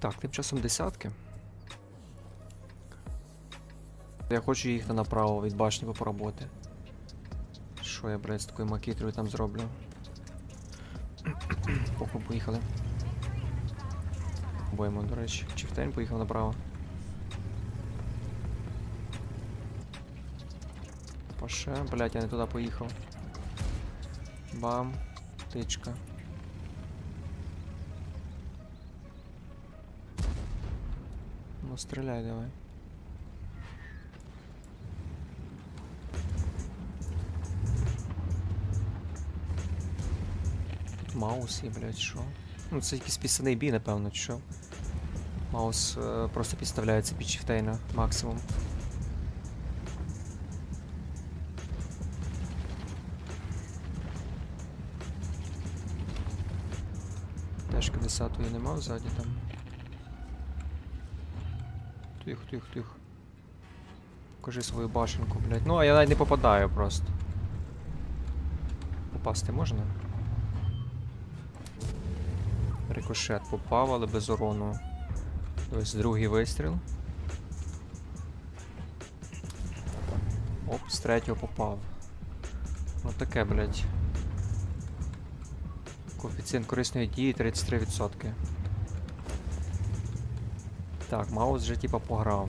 Так, тим часом десятки. Я хочу їхати направо від башні пороботи. Що я, блядь, з такою макітрою там зроблю? Похуй, поїхали. Боємо, до речі. Чифтень поїхав направо. Паше, блядь, я не туди поїхав. Бам, тичка. Ну, стреляй давай. Тут маус є, блядь, що? Ну, це якийсь підставний бій, напевно, що. Маус е, просто підставляється під чифтейна максимум. Тежки 10-ї нема ззаді там. Тихо, тихо, тихо. Покажи свою башенку, блядь. Ну, а я навіть не попадаю просто. Попасти можна? Рикошет попав, але без урону. Ось другий вистріл. Оп, з третього попав. Ну таке, блядь. Коефіцієнт корисної дії 33%. Так, Маус вже типа пограв.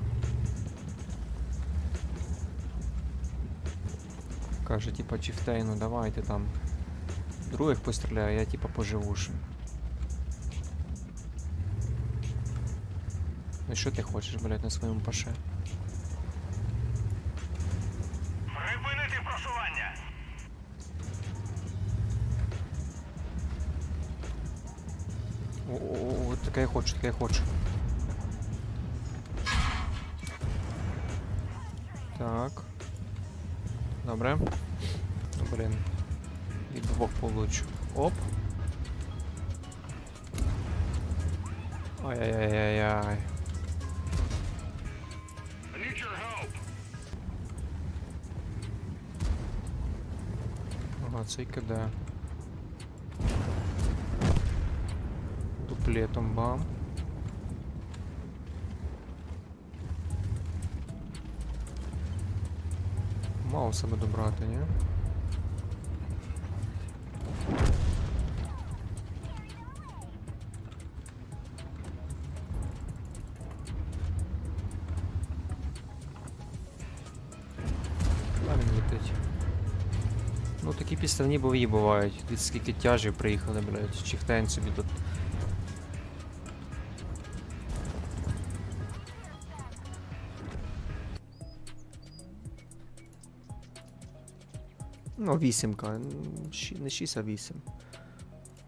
Каже, типа, Чіфтей, ну давайте там. Других постріляю, я типа поживу ще. Ну що ти хочеш, блядь, на своєму паше? Припинити просування! О, таке я хочу, таке я хочу. Так. Добре. Блін. Від двох получу. Оп. Ай-яй-яй-яй-яй. Ага, цей киде. Дуплетом бам. Мало себе добрати, ні? Ну такі підставні бої бувають. Від скільки тяжів приїхали, блядь, чифтень собі тут. Ну, вісімка. Не 6, а 8.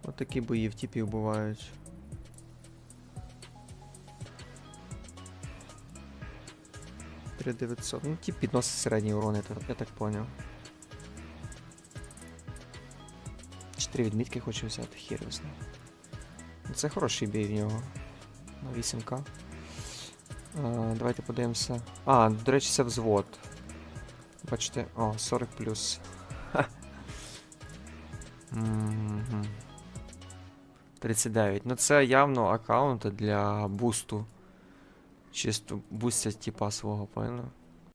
От такі бої в типів бувають. Три 900. Ну, тип підносить середній урон, я так, поняв. Чотири відмітки хочу взяти, хір його. Ну, Це хороший бій в нього. На 8к. А, давайте подивимося. А, до речі, це взвод. Бачите, о, 40 плюс. Ха. Мгм. 39. Ну це явно аккаунт для бусту. Чисто бустять типа свого, понял?